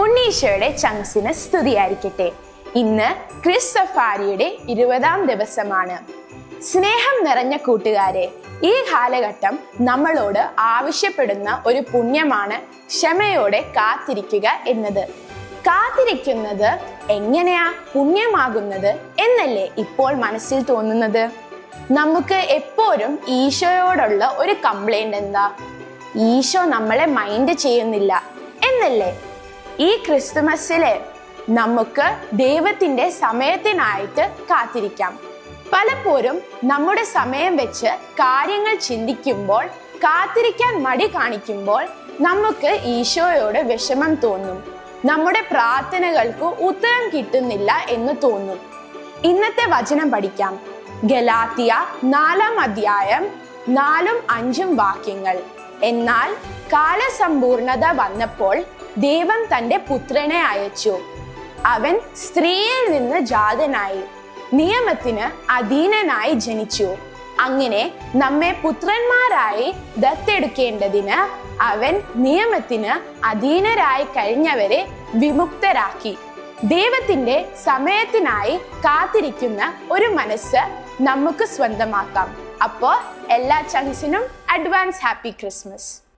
ഈശോയുടെ ചങ്സിന് സ്തുതിയായിരിക്കട്ടെ. ഇന്ന് ക്രിസ് സഫാരിയുടെ ഇരുപതാം ദിവസമാണ്. സ്നേഹം നിറഞ്ഞ കൂട്ടുകാരെ ഈ കാലഘട്ടം നമ്മളോട് ആവശ്യപ്പെടുന്ന ഒരു പുണ്യമാണ് ക്ഷമയോടെ കാത്തിരിക്കുക എന്നത്. കാത്തിരിക്കുന്നത് എങ്ങനെയാ പുണ്യമാകുന്നത് എന്നല്ലേ ഇപ്പോൾ മനസ്സിൽ തോന്നുന്നത്? നമുക്ക് എപ്പോഴും ഈശോയോടുള്ള ഒരു കംപ്ലൈന്റ് എന്താ? ഈശോ നമ്മളെ മൈൻഡ് ചെയ്യുന്നില്ല എന്നല്ലേ? ഈ ക്രിസ്തുമസിലെ നമുക്ക് ദൈവത്തിന്റെ സമയത്തിനായിട്ട് കാത്തിരിക്കാം. പലപ്പോഴും നമ്മുടെ സമയം വെച്ച് കാര്യങ്ങൾ ചിന്തിക്കുമ്പോൾ കാത്തിരിക്കാൻ മടി കാണിക്കുമ്പോൾ നമുക്ക് ഈശോയോട് വിഷമം തോന്നും. നമ്മുടെ പ്രാർത്ഥനകൾക്ക് ഉത്തരം കിട്ടുന്നില്ല എന്ന് തോന്നും. ഇന്നത്തെ വചനം പഠിക്കാം. ഗലാത്തിയ നാലാം അധ്യായം നാലും അഞ്ചും വാക്യങ്ങൾ. എന്നാൽ കാലസമ്പൂർണത വന്നപ്പോൾ ദൈവം തന്റെ പുത്രനെ അയച്ചു. അവൻ സ്ത്രീയിൽ നിന്ന് ജാതനായി നിയമത്തിന് അധീനനായി ജനിച്ചു. അങ്ങനെ നമ്മെ പുത്രന്മാരായി ദത്തെടുക്കേണ്ടതിന് അവൻ നിയമത്തിന് അധീനരായി കഴിഞ്ഞവരെ വിമുക്തരാക്കി. ദൈവത്തിന്റെ സമയത്തിനായി കാത്തിരിക്കുന്ന ഒരു മനസ്സ് നമുക്ക് സ്വന്തമാക്കാം. അപ്പോൾ എല്ലാ ചങ്സിനും അഡ്വാൻസ് ഹാപ്പി ക്രിസ്മസ്